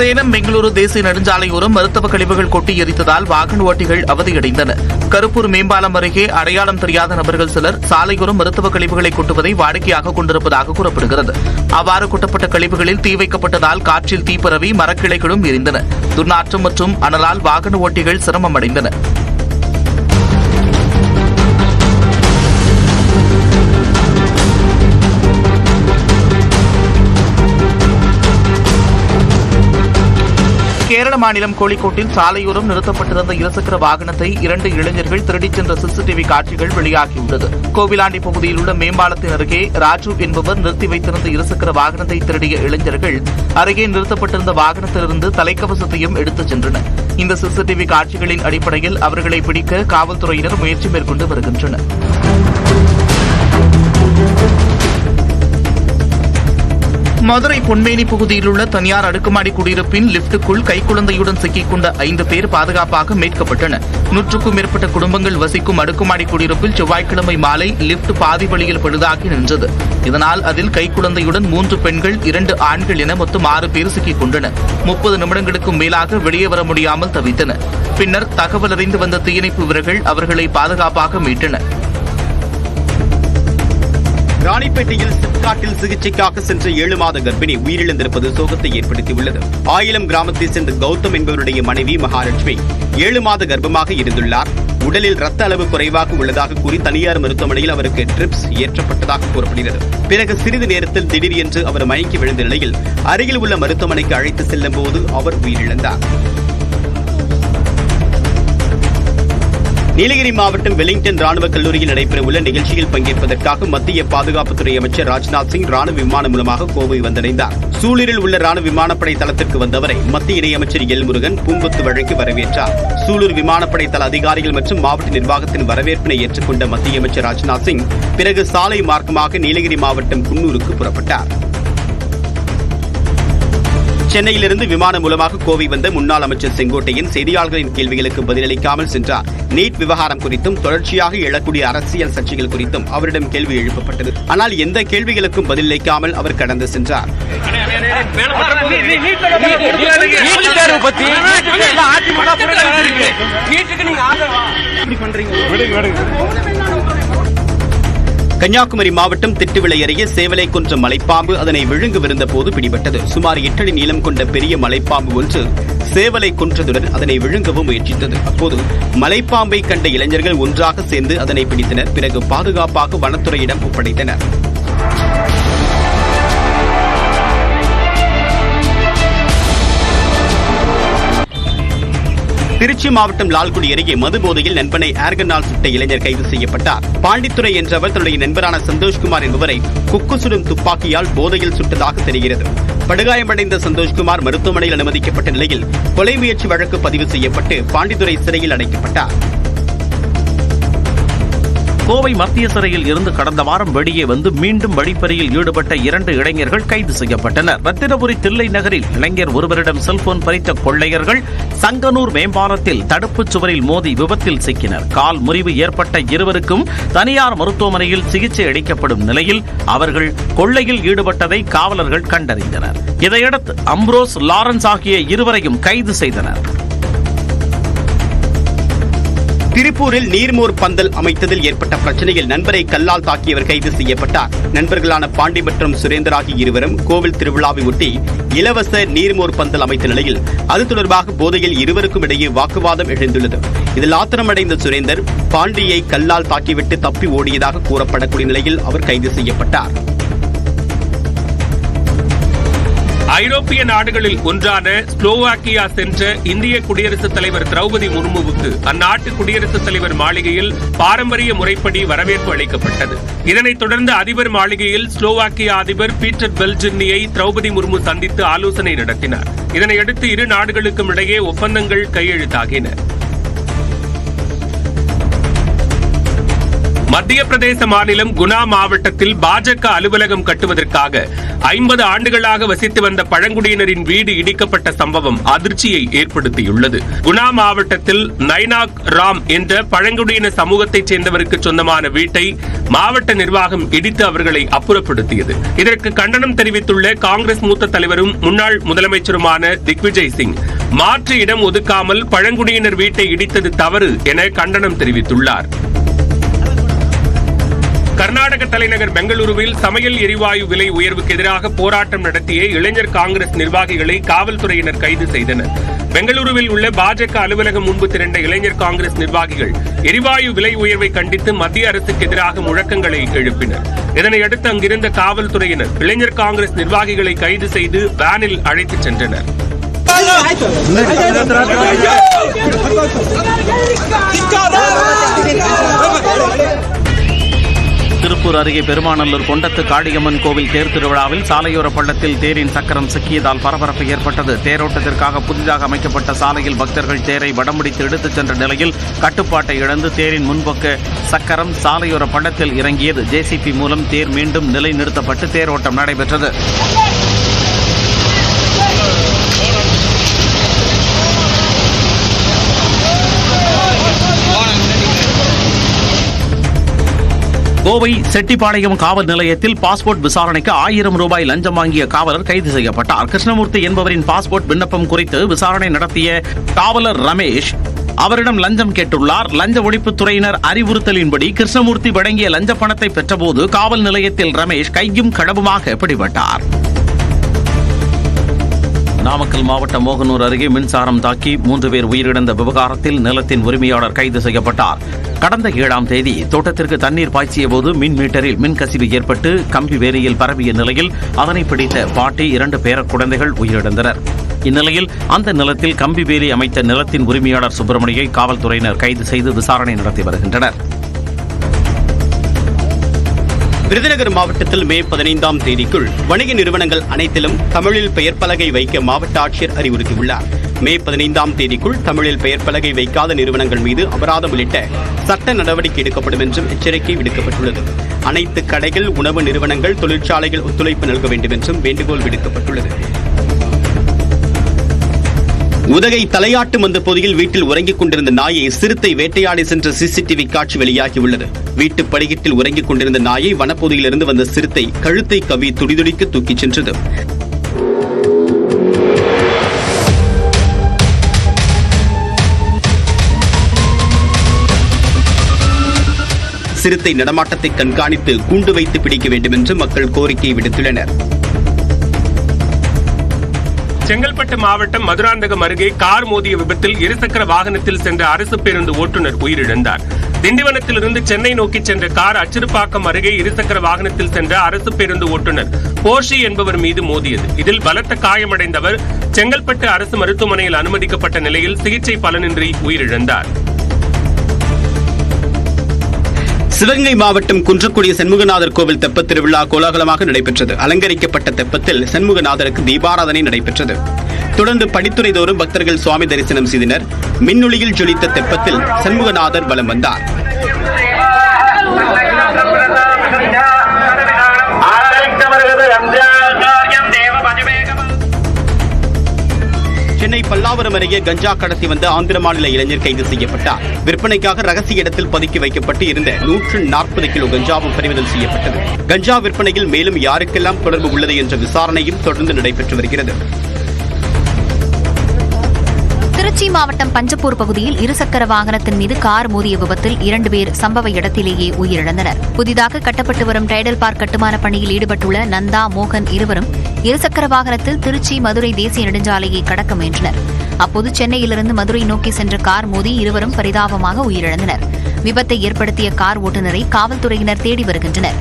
சேலம் பெங்களூரு தேசிய நெடுஞ்சாலையோரம் மருத்துவ கழிவுகள் கொட்டி எரித்ததால் வாகன ஓட்டிகள் அவதியடைந்தனர் கருப்பூர் மேம்பாலம் அருகே அடையாளம் தெரியாத நபர்கள் சிலர் சாலையோரம் மருத்துவ கழிவுகளை கொட்டுவதை வாடிக்கையாக கொண்டிருப்பதாக கூறப்படுகிறது. அவ்வாறு கொட்டப்பட்ட கழிவுகளில் தீ வைக்கப்பட்டதால் காற்றில் தீப்பரவி மரக்கிளைகளும் எரிந்தன. துர்நாற்றம் மற்றும் அனலால் வாகன ஓட்டிகள் சிரமம் கேரள மாநிலம் கோழிக்கோட்டில் சாலையோரம் நிறுத்தப்பட்டிருந்த இருசக்கர வாகனத்தை இரண்டு இளைஞர்கள் திருடிச் சென்ற சிசிடிவி காட்சிகள் வெளியாகியுள்ளது. கோவிலாண்டி பகுதியில் உள்ள மேம்பாலத்தின் அருகே ராஜு என்பவர் நிறுத்தி வைத்திருந்த இருசக்கர வாகனத்தை திருடிய இளைஞர்கள் அருகே நிறுத்தப்பட்டிருந்த வாகனத்திலிருந்து தலைக்கவசத்தையும் எடுத்துச் சென்றனர். இந்த சிசிடிவி காட்சிகளின் அடிப்படையில் அவர்களை பிடிக்க காவல்துறையினர் முயற்சி மேற்கொண்டு வருகின்றனர். மதுரை பொன்மேனி பகுதியில் உள்ள தனியார் அடுக்குமாடி குடியிருப்பின் லிப்டுக்குள் கைக்குழந்தையுடன் சிக்கிக் கொண்ட ஐந்து பேர் பாதுகாப்பாக மீட்கப்பட்டனர். நூற்றுக்கும் மேற்பட்ட குடும்பங்கள் வசிக்கும் அடுக்குமாடி குடியிருப்பில் செவ்வாய்க்கிழமை மாலை லிப்ட் பாதி வழியில் பழுதாகி நின்றது. இதனால் அதில் கைக்குழந்தையுடன் மூன்று பெண்கள் இரண்டு ஆண்கள் என மொத்தம் ஆறு பேர் சிக்கிக் கொண்டனர் முப்பது நிமிடங்களுக்கும் மேலாக வெளியே வர முடியாமல் தவித்தனர். பின்னர் தகவல் அறிந்து வந்த தீயணைப்பு வீரர்கள் அவர்களை பாதுகாப்பாக மீட்டனர். ராணிப்பேட்டையில் சிப்காட்டில் சிகிச்சைக்காக சென்ற ஏழு மாத கர்ப்பிணி உயிரிழந்திருப்பது சோகத்தை ஏற்படுத்தியுள்ளது. ஆயிலம் கிராமத்தை சேர்ந்த கௌதம் என்பவருடைய மனைவி மகாலட்சுமி ஏழு மாத கர்ப்பமாக இருந்துள்ளார். உடலில் ரத்த அளவு குறைவாக உள்ளதாக கூறி தனியார் மருத்துவமனையில் அவருக்கு ட்ரிப்ஸ் ஏற்றப்பட்டதாக கூறப்படுகிறது. பிறகு சிறிது நேரத்தில் திடீர் என்று அவர் மயங்கி விழுந்த நிலையில் அருகில் உள்ள மருத்துவமனைக்கு அழைத்து செல்லும் போது அவர் உயிரிழந்தார். நீலகிரி மாவட்டம் வெலிங்டன் ராணுவ கல்லூரியில் நடைபெற உள்ள நிகழ்ச்சியில் பங்கேற்பதற்காக மத்திய பாதுகாப்புத்துறை அமைச்சர் ராஜ்நாத் சிங் ராணுவ விமானம் மூலமாக கோவை வந்தடைந்தார். சூலூரில் உள்ள ராணுவ விமானப்படை தளத்திற்கு வந்தவரை மத்திய இணையமைச்சர் எல் முருகன் பூங்கொத்து வழங்கி வரவேற்றார். சூலூர் விமானப்படை தள அதிகாரிகள் மற்றும் மாவட்ட நிர்வாகத்தின் வரவேற்பினை ஏற்றுக்கொண்ட மத்திய அமைச்சர் ராஜ்நாத் சிங் பிறகு சாலை மார்க்கமாக நீலகிரி மாவட்டம் குன்னூருக்கு புறப்பட்டார். சென்னையிலிருந்து விமானம் மூலமாக கோவை வந்த முன்னாள் அமைச்சர் செங்கோட்டையன் செய்தியாளர்களின் கேள்விகளுக்கு பதிலளிக்காமல் சென்றார். நீட் விவகாரம் குறித்தும் தொடர்ச்சியாக எழக்கூடிய அரசியல் சர்ச்சைகள் குறித்தும் அவரிடம் கேள்வி எழுப்பப்பட்டது. ஆனால் எந்த கேள்விகளுக்கும் பதிலளிக்காமல் அவர் கடந்து சென்றார். பத்தி கன்னியாகுமரி மாவட்டம் திட்டுவிளை அருகே சேவலை கொன்ற மலைப்பாம்பு அதனை விழுங்கவிருந்த போது பிடிபட்டது. சுமார் எட்டடி நீளம் கொண்ட பெரிய மலைப்பாம்பு ஒன்று சேவலை கொன்றதுடன் அதனை விழுங்கவும் முயற்சித்தது. அப்போது மலைப்பாம்பை கண்ட இளைஞர்கள் ஒன்றாக சேர்ந்து அதனை பிடித்தனர். பிறகு பாதுகாப்பாக வனத்துறையிடம் ஒப்படைத்தனர். திருச்சி மாவட்டம் லால்குடி அருகே மது போதையில் நண்பனை ஏர்கனால் சுட்ட இளைஞர் கைது செய்யப்பட்டார். பாண்டித்துறை என்றவர் தன்னுடைய நண்பரான சந்தோஷ்குமார் என்பவரை குக்கு சுடும் துப்பாக்கியால் போதையில் சுட்டதாக தெரிகிறது. படுகாயமடைந்த சந்தோஷ்குமார் மருத்துவமனையில் அனுமதிக்கப்பட்ட நிலையில் கொலை முயற்சி வழக்கு பதிவு செய்யப்பட்டு பாண்டித்துறை சிறையில் அடைக்கப்பட்டார். கோவை மத்திய சிறையில் இருந்து கடந்த வாரம் வெளியே வந்து மீண்டும் வழிப்பறியில் ஈடுபட்ட இரண்டு இளைஞர்கள் கைது செய்யப்பட்டனர். ரத்தினபுரி தில்லை நகரில் இளைஞர் ஒருவரிடம் செல்போன் பறித்த கொள்ளையர்கள் சங்கனூர் மேம்பாலத்தில் தடுப்புச் சுவரில் மோதி விபத்தில் சிக்கினர். கால் முறிவு ஏற்பட்ட இருவருக்கும் தனியார் மருத்துவமனையில் சிகிச்சை அளிக்கப்படும் நிலையில் அவர்கள் கொள்ளையில் ஈடுபட்டதை காவலர்கள் கண்டறிந்தனர். இதையடுத்து அம்ப்ரோஸ் லாரன்ஸ் ஆகிய இருவரையும் கைது செய்தனர். திருப்பூரில் நீர்மோர் பந்தல் அமைத்ததில் ஏற்பட்ட பிரச்சனையில் நண்பரை கல்லால் தாக்கியவர் கைது செய்யப்பட்டார். நண்பர்களான பாண்டி மற்றும் சுரேந்தர் ஆகிய இருவரும் கோவில் திருவிழாவை ஒட்டி இலவச நீர்மோர் பந்தல் அமைத்த நிலையில் அது தொடர்பாக போதையில் இருவருக்கும் இடையே வாக்குவாதம் எழுந்துள்ளது. இதில் ஆத்திரமடைந்த சுரேந்தர் பாண்டியை கல்லால் தாக்கிவிட்டு தப்பி ஓடியதாக கூறப்படக்கூடிய நிலையில் அவர் கைது செய்யப்பட்டார். ஐரோப்பிய நாடுகளில் ஒன்றான ஸ்லோவாக்கியா சென்ற இந்திய குடியரசுத் தலைவர் திரௌபதி முர்முவுக்கு அந்நாட்டு குடியரசுத் தலைவர் மாளிகையில் பாரம்பரிய முறைப்படி வரவேற்பு அளிக்கப்பட்டது. இதனைத் தொடர்ந்து அதிபர் மாளிகையில் ஸ்லோவாக்கியா அதிபர் பீட்டர் பெல்ஜின்னியை திரௌபதி முர்மு சந்தித்து ஆலோசனை நடத்தினார். இதனையடுத்து இரு நாடுகளுக்கும் இடையே ஒப்பந்தங்கள் கையெழுத்தாகின. மத்திய பிரதேச மாநிலம் குணா மாவட்டத்தில் பாஜக அலுவலகம் கட்டுவதற்காக ஐம்பது ஆண்டுகளாக வசித்து வந்த பழங்குடியினரின் வீடு இடிக்கப்பட்ட சம்பவம் அதிர்ச்சியை ஏற்படுத்தியுள்ளது. குணா மாவட்டத்தில் நைனாக் ராம் என்ற பழங்குடியின சமூகத்தைச் சேர்ந்தவருக்கு சொந்தமான வீட்டை மாவட்ட நிர்வாகம் இடித்து அவர்களை அப்புறப்படுத்தியது. இதற்கு கண்டனம் தெரிவித்துள்ள காங்கிரஸ் மூத்த தலைவரும் முன்னாள் முதலமைச்சருமான திக்விஜய் சிங் மாற்று இடம் ஒதுக்காமல் பழங்குடியினர் வீட்டை இடித்தது தவறு என கண்டனம் தெரிவித்துள்ளார். கர்நாடக தலைநகர் பெங்களூருவில் சமையல் எரிவாயு விலை உயர்வுக்கு எதிராக போராட்டம் நடத்திய இளைஞர் காங்கிரஸ் நிர்வாகிகளை காவல்துறையினர் கைது செய்தனர். பெங்களூருவில் உள்ள பாஜக அலுவலகம் முன்பு திரண்ட இளைஞர் காங்கிரஸ் நிர்வாகிகள் எரிவாயு விலை உயர்வை கண்டித்து மத்திய அரசுக்கு எதிராக முழக்கங்களை எழுப்பினர். இதனையடுத்து அங்கிருந்த காவல்துறையினர் இளைஞர் காங்கிரஸ் நிர்வாகிகளை கைது செய்து வேனில் அழைத்துச் சென்றனர். திருப்பூர் அருகே பெருமாநல்லூர் கொண்டத்து காளியம்மன் கோவில் தேர் திருவிழாவில் சாலையோர பள்ளத்தில் தேரின் சக்கரம் சிக்கியதால் பரபரப்பு ஏற்பட்டது. தேரோட்டத்திற்காக புதிதாக அமைக்கப்பட்ட சாலையில் பக்தர்கள் தேரை வடமுடித்து எடுத்துச் சென்ற நிலையில் கட்டுப்பாட்டை இழந்து தேரின் முன்பக்க சக்கரம் சாலையோர பள்ளத்தில் இறங்கியது. ஜேசிபி மூலம் தேர் மீண்டும் நிலைநிறுத்தப்பட்டு தேரோட்டம் நடைபெற்றது. கோவை செட்டிப்பாளையம் காவல் நிலையத்தில் பாஸ்போர்ட் விசாரணைக்கு ஆயிரம் ரூபாய் லஞ்சம் வாங்கிய காவலர் கைது செய்யப்பட்டார். கிருஷ்ணமூர்த்தி என்பவரின் பாஸ்போர்ட் விண்ணப்பம் குறித்து விசாரணை நடத்திய காவலர் ரமேஷ் அவரிடம் லஞ்சம் கேட்டுள்ளார். லஞ்ச ஒழிப்புத்துறையினர் அறிவுறுத்தலின்படி கிருஷ்ணமூர்த்தி வழங்கிய லஞ்ச பணத்தை பெற்றபோது காவல் நிலையத்தில் ரமேஷ் கையும் கடவுமாக பிடிபட்டார். நாமக்கல் மாவட்டம் மோகனூர் அருகே மின்சாரம் தாக்கி மூன்று பேர் உயிரிழந்த விவகாரத்தில் நிலத்தின் உரிமையாளர் கைது செய்யப்பட்டார். கடந்த ஏழாம் தேதி தோட்டத்திற்கு தண்ணீர் பாய்ச்சிய போது மின் மீட்டரில் மின் கசிவு ஏற்பட்டு கம்பி வேலியில் பரவிய நிலையில் அதனை பிடித்த பாட்டி இரண்டு பேர குழந்தைகள் உயிரிழந்தனர். இந்நிலையில் அந்த நிலத்தில் கம்பி வேலி அமைத்த நிலத்தின் உரிமையாளர் சுப்பிரமணியை காவல்துறையினர் கைது செய்து விசாரணை நடத்தி வருகின்றனர். விருதுநகர் மாவட்டத்தில் மே பதினைந்தாம் தேதிக்குள் வணிக நிறுவனங்கள் அனைத்திலும் தமிழில் பெயர் பலகை வைக்க மாவட்ட ஆட்சியர் அறிவுறுத்தியுள்ளார். மே பதினைந்தாம் தேதிக்குள் தமிழில் பெயர் பலகை வைக்காத நிறுவனங்கள் மீது அபராதம் உள்ளிட்ட சட்ட நடவடிக்கை எடுக்கப்படும் என்றும் எச்சரிக்கை விடுக்கப்பட்டுள்ளது. அனைத்து கடைகள் உணவு நிறுவனங்கள் தொழிற்சாலைகள் ஒத்துழைப்பு நல்க வேண்டும் என்றும் வேண்டுகோள் விடுக்கப்பட்டுள்ளது. உதகை தலையாட்டு மந்த பகுதியில் வீட்டில் உறங்கிக் கொண்டிருந்த நாயை சிறுத்தை வேட்டையாடி சென்ற சிசிடிவி காட்சி வெளியாகியுள்ளது. வீட்டு படிக்கட்டில் உறங்கிக் கொண்டிருந்த நாயை வனப்பகுதியிலிருந்து வந்த சிறுத்தை கழுத்தை கவி துடிதுடிக்க தூக்கிச் சென்றது. சிறுத்தை நடமாட்டத்தை கண்காணித்து கூண்டு வைத்து பிடிக்க வேண்டும் என்று மக்கள் கோரிக்கை விடுத்துள்ளனர். செங்கல்பட்டு மாவட்டம் மதுராந்தகம் அருகே கார் மோதிய விபத்தில் இருசக்கர வாகனத்தில் சென்ற அரசு பேருந்து ஓட்டுநர் உயிரிழந்தார். திண்டிவனத்திலிருந்து சென்னை நோக்கி சென்ற கார் அச்சிறுப்பாக்கம் அருகே இருசக்கர வாகனத்தில் சென்ற அரசு பேருந்து ஓட்டுநர் போஷி என்பவர் மீது மோதியது. இதில் பலத்த காயமடைந்தவர் செங்கல்பட்டு அரசு மருத்துவமனையில் அனுமதிக்கப்பட்ட நிலையில் சிகிச்சை பலனின்றி உயிரிழந்தார். சிவகங்கை மாவட்டம் குன்றக்குடி செண்முகநாதர் கோவில் தெப்பத் திருவிழா கோலாகலமாக நடைபெற்றது. அலங்கரிக்கப்பட்ட தெப்பத்தில் செண்முகநாதருக்கு தீபாராதனை நடைபெற்றது. தொடர்ந்து படித்துறை தோறும் பக்தர்கள் சுவாமி தரிசனம் செய்தனர். மின்னொளியில் ஜொலித்த தெப்பத்தில் சண்முகநாதர் வலம் வந்தார். சென்னை பல்லாவரம் அருகே கஞ்சா கடத்தி வந்த ஆந்திர மாநில இளைஞர் கைது செய்யப்பட்டார். விற்பனைக்காக ரகசிய இடத்தில் பதுக்கி வைக்கப்பட்டு இருந்த நூற்று நாற்பது கிலோ கஞ்சாவும் பறிமுதல் செய்யப்பட்டது. கஞ்சா விற்பனையில் மேலும் யாருக்கெல்லாம் தொடர்பு உள்ளது என்ற விசாரணையும் தொடர்ந்து நடைபெற்று வருகிறது. திருச்சி மாவட்டம் பஞ்சப்பூர் பகுதியில் இருசக்கர வாகனத்தின் மீது கார் மோதிய விபத்தில் இரண்டு பேர் சம்பவ இடத்திலேயே உயிரிழந்தனர். புதிதாக கட்டப்பட்டு வரும் டைடல் பார்க் கட்டுமான பணியில் ஈடுபட்டுள்ள நந்தா மோகன் இருவரும் இருசக்கர வாகனத்தில் திருச்சி மதுரை தேசிய நெடுஞ்சாலையை கடக்க முயன்றனர். அப்போது சென்னையிலிருந்து மதுரை நோக்கி சென்ற கார் மோதி இருவரும் பரிதாபமாக உயிரிழந்தனர். விபத்தை ஏற்படுத்திய கார் ஓட்டுநரை காவல்துறையினர் தேடி வருகின்றனர்.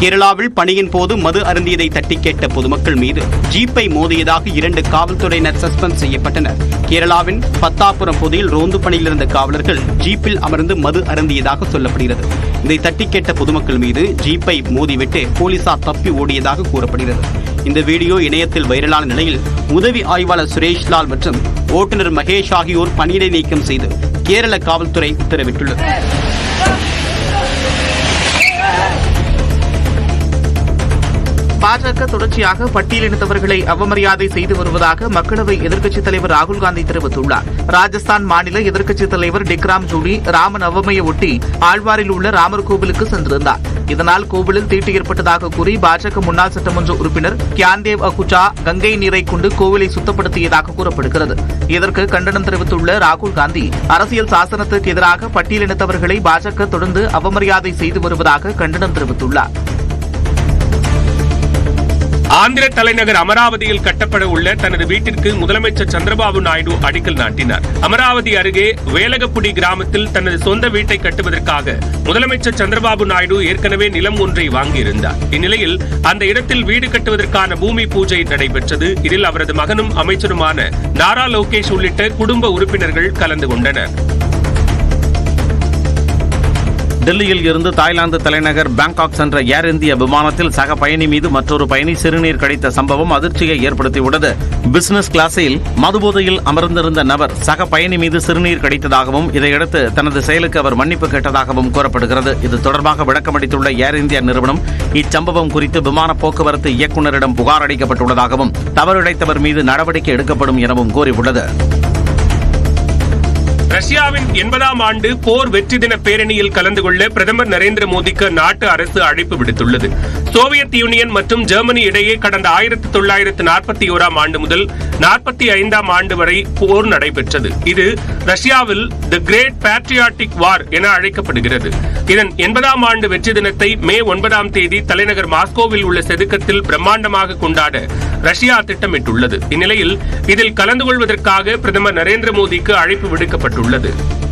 கேரளாவில் பணியின் போது மது அருந்தியதை தட்டி கேட்ட பொதுமக்கள் மீது ஜீப்பை மோதியதாக இரண்டு காவல்துறையினர் சஸ்பெண்ட் செய்யப்பட்டனர். கேரளாவின் பத்தாபுரம் பகுதியில் ரோந்து பணியில் இருந்த காவலர்கள் ஜீப்பில் அமர்ந்து மது அருந்தியதாக சொல்லப்படுகிறது. இதை தட்டி கேட்ட பொதுமக்கள் மீது ஜீப்பை மோதிவிட்டு போலீசார் தப்பி ஓடியதாக கூறப்படுகிறது. இந்த வீடியோ இணையத்தில் வைரலான நிலையில் உதவி ஆய்வாளர் சுரேஷ் லால் மற்றும் ஓட்டுநர் மகேஷ் ஆகியோர் பணியிடை நீக்கம் செய்து கேரள காவல்துறை உத்தரவிட்டுள்ளது. பாஜக தொடர்ச்சியாக பட்டியலினத்தவர்களை அவமரியாதை செய்து வருவதாக மக்களவை எதிர்க்கட்சித் தலைவர் ராகுல் காந்தி தெரிவித்துள்ளார். ராஜஸ்தான் மாநில எதிர்க்கட்சித் தலைவர் டிக்ராம் ஜூலி ராம நவமியை ஒட்டி ஆழ்வாரில் உள்ள ராமர் கோவிலுக்கு சென்றிருந்தார். இதனால் கோவிலில் தீட்டு ஏற்பட்டதாக கூறி பாஜக முன்னாள் சட்டமன்ற உறுப்பினர் கியான்தேவ் அகுச்சா கங்கை நீரை கொண்டு கோவிலை சுத்தப்படுத்தியதாக கூறப்படுகிறது. இதற்கு கண்டனம் தெரிவித்துள்ள ராகுல் காந்தி அரசியல் சாசனத்துக்கு எதிராக பட்டியலினத்தவர்களை பாஜக தொடர்ந்து அவமரியாதை செய்து வருவதாக கண்டனம் தெரிவித்துள்ளார். ஆந்திர தலைநகர் அமராவதியில் கட்டப்பட உள்ள தனது வீட்டிற்கு முதலமைச்சர் சந்திரபாபு நாயுடு அடிக்கல் நாட்டினார். அமராவதி அருகே வேலகப்புடி கிராமத்தில் தனது சொந்த வீட்டை கட்டுவதற்காக முதலமைச்சர் சந்திரபாபு நாயுடு ஏற்கனவே நிலம் ஒன்றை வாங்கியிருந்தார். இந்நிலையில் அந்த இடத்தில் வீடு கட்டுவதற்கான பூமி பூஜை நடைபெற்றது. இதில் அவரது மகனும் அமைச்சருமான நாரா லோகேஷ் உள்ளிட்ட குடும்ப உறுப்பினர்கள் கலந்து கொண்டனர். டெல்லியில் இருந்து தாய்லாந்து தலைநகர் பேங்காக் சென்ற ஏர் இந்தியா விமானத்தில் சக பயணி மீது மற்றொரு பயணி சிறுநீர் கடித்த சம்பவம் அதிர்ச்சியை ஏற்படுத்தியுள்ளது. பிசினஸ் கிளாஸில் மதுபோதையில் அமர்ந்திருந்த நபர் சக பயணி மீது சிறுநீர் கடித்ததாகவும் இதையடுத்து தனது செயலுக்கு அவர் மன்னிப்பு கேட்டதாகவும் கூறப்படுகிறது. இது தொடர்பாக விளக்கமளித்துள்ள ஏர் இந்தியா நிறுவனம் இச்சம்பவம் குறித்து விமான போக்குவரத்து இயக்குநரிடம் புகார் அளிக்கப்பட்டுள்ளதாகவும் தவறிழைத்தவர் மீது நடவடிக்கை எடுக்கப்படும் எனவும் கூறியுள்ளது. ரஷ்யாவின் எண்பதாம் ஆண்டு போர் வெற்றி தின பேரணியில் கலந்து கொள்ள பிரதமர் நரேந்திர மோடிக்கு நாட்டு அரசு அழைப்பு விடுத்துள்ளது. சோவியத் யூனியன் மற்றும் ஜெர்மனி இடையே கடந்த ஆயிரத்தி தொள்ளாயிரத்து நாற்பத்தி ஓராம் ஆண்டு முதல் நாற்பத்தி ஐந்தாம் ஆண்டு வரை போர் நடைபெற்றது. இது ரஷ்யாவில் தி கிரேட் பேட்ரியாட்டிக் வார் என அழைக்கப்படுகிறது. இதன் எண்பதாம் ஆண்டு வெற்றி தினத்தை மே ஒன்பதாம் தேதி தலைநகர் மாஸ்கோவில் உள்ள செதுக்கத்தில் பிரம்மாண்டமாக கொண்டாட ரஷ்யா திட்டமிட்டுள்ளது. இந்நிலையில் இதில் கலந்து கொள்வதற்காக பிரதமர் நரேந்திர மோடிக்கு அழைப்பு விடுக்கப்பட்டுள்ளது. தெரிவித்துள்ளது